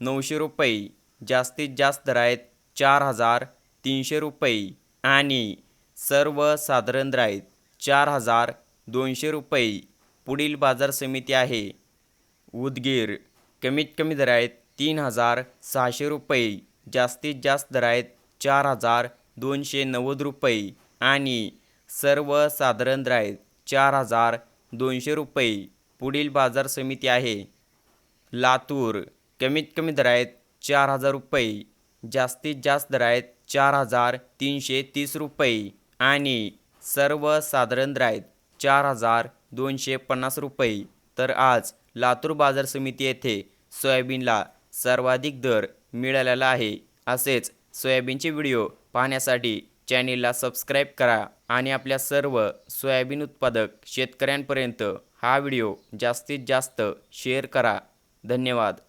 नऊशे रुपये जास्तीत जास्त दर आहेत चार हजार तीनशे रुपये आणि सर्वसाधारण दर आहेत चार हजार दोनशे रुपये पुढील बाजार समिती आहे. उदगीर कमीत कमी दर आहेत तीन हजार सहाशे रुपये जास्तीत जास्त दर आहेत चार हजार दोनशे नव्वद रुपये आणि सर्वसाधारण दर आहेत चार हजार दोनशे रुपये पुढील बाजार समिती आहे. लातूर कमीत कमी दर आहेत चार हजार रुपये जास्तीत जास्त दर आहेत चार हजार तीनशे तीस रुपये आणि सर्वसाधारण दर आहेत चार हजार दोनशे पन्नास रुपये. तर आज लातूर बाजार समिती येथे सोयाबीनला सर्वाधिक दर मिळालेला आहे. असेच सोयाबीनचे व्हिडिओ पाहण्यासाठी चॅनेलला सबस्क्राईब करा आणि आपल्या सर्व सोयाबीन उत्पादक शेतकऱ्यांपर्यंत हा व्हिडिओ जास्तीत जास्त शेअर करा. धन्यवाद.